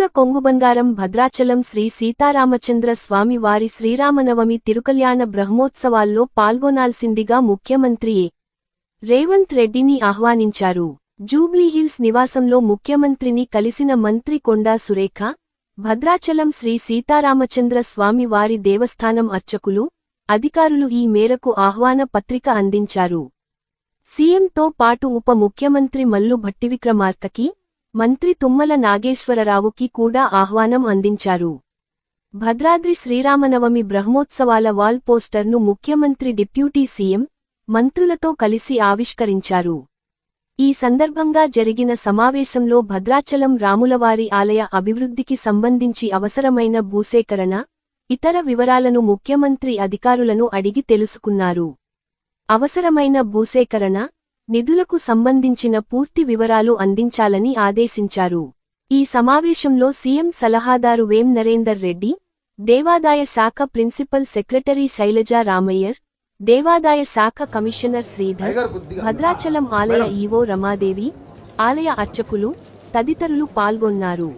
నిధుల కొంగుబంగారం భద్రాచలం శ్రీ సీతారామచంద్ర స్వామి వారి శ్రీరామనవమి తిరుకల్యాణ బ్రహ్మోత్సవాల్లో పాల్గొనాల్సిందిగా ముఖ్యమంత్రి రేవంత్ రెడ్డిని ఆహ్వానించారు. జూబ్లీహిల్స్ నివాసంలో ముఖ్యమంత్రిని కలిసిన మంత్రి కొండా సురేఖ భద్రాచలం శ్రీ సీతారామచంద్ర స్వామి వారి దేవస్థానం అర్చకులు అధికారులు ఈ మేరకు ఆహ్వాన పత్రిక అందించారు. సీఎంతో పాటు ఉప ముఖ్యమంత్రి మల్లు భట్టివిక్రమార్కకి మంత్రి తుమ్మల నాగేశ్వరరావుకి కూడా ఆహ్వానం అందించారు. భద్రాద్రి శ్రీరామనవమి బ్రహ్మోత్సవాల వాల్ పోస్టర్ను ముఖ్యమంత్రి డిప్యూటీ సీఎం మంత్రులతో కలిసి ఆవిష్కరించారు. ఈ సందర్భంగా జరిగిన సమావేశంలో భద్రాచలం రాములవారి ఆలయ అభివృద్ధికి సంబంధించి అవసరమైన భూసేకరణ ఇతర వివరాలను ముఖ్యమంత్రి అధికారులను అడిగి తెలుసుకున్నారు. అవసరమైన భూసేకరణ నిధులకు సంబంధించిన పూర్తి వివరాలు అందించాలని ఆదేశించారు. ఈ సమావేశంలో సీఎం సలహాదారు వేం నరేందర్ రెడ్డి దేవాదాయ శాఖ ప్రిన్సిపల్ సెక్రటరీ శైలజా రామయ్యర్ దేవాదాయ శాఖ కమిషనర్ శ్రీధర్ భద్రాచలం ఆలయ ఈవో రమాదేవి ఆలయ అర్చకులు తదితరులు పాల్గొన్నారు.